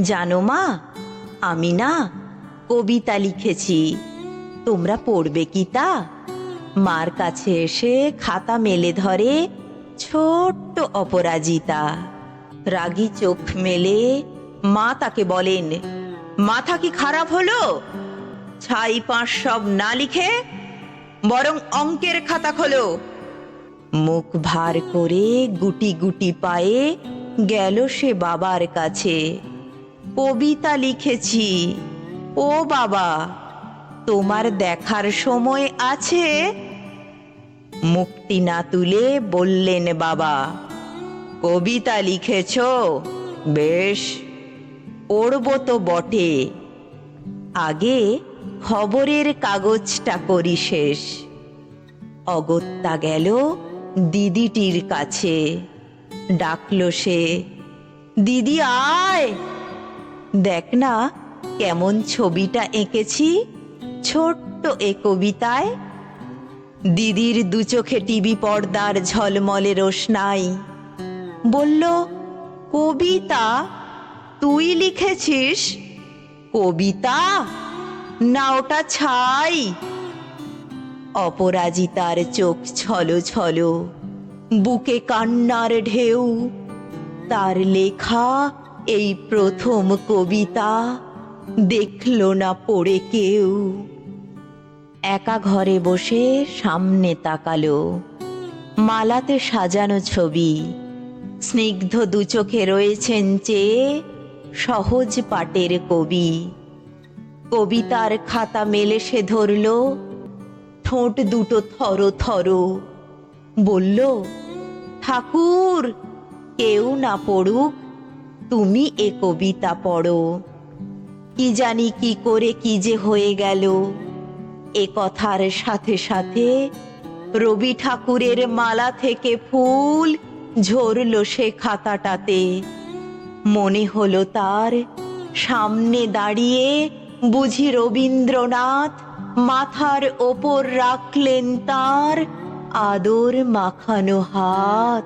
জানো মা, আমি না কবিতা লিখেছি। তোমরা পড়বে কি তা? মার কাছে এসে খাতা মেলে ধরে ছোট্ট অপরাজিতা। রাগী চোখ মেলে মা তাকে বলেন, মাথা কি খারাপ হলো? ছাই পাঁচ সব না লিখে বরং অঙ্কের খাতা খোলো। মুখ ভার করে গুটি গুটি পায়ে গেল সে বাবার কাছে। কবিতা লিখেছি। ও বাবা, তোমার দেখার সময় আছে? মুক্তি না তুলে বললেন বাবা, কবিতা লিখেছ? বেশ, পড়ব তো বটে। আগে খবরের কাগজটা করি শেষ। অগত্যা গেল দিদিটির কাছে। ডাকলো সে, দিদি আয় দেখ না, কেমন ছবিটা এঁকেছি, ছোট্ট এ কবিতায়। দিদির দু চোখে টিভি পর্দার ঝলমলে রোশনাই। বলল, কবিতা, তুই লিখেছিস? কবিতা? না, ওটা ছাই। অপরাজিতার চোখ ছলো ছলো, বুকে কান্নার ঢেউ, তার লেখা এই প্রথম কবিতা দেখল না পড়ে কেউ। একা ঘরে বসে সামনে তাকালো। মালাতে সাজানো ছবি। স্নিগ্ধ দু চোখে রয়েছেন চেয়ে সহজ পাটের কবি। কবিতার খাতা মেলে সে ধরল, ঠোঁট দুটো থর থর। বলল, ঠাকুর, কেউ না পড়ুক তুমি এ কবিতা পড়ো। কি জানি কি করে কি যে হয়ে গেল। এ কথার সাথে সাথে রবি ঠাকুরের মালা থেকে ফুল ঝরল সে খাতাটাতে। মনে হলো তার সামনে দাঁড়িয়ে বুঝি রবীন্দ্রনাথ মাথার ওপর রাখলেন তার আদর মাখানো হাত।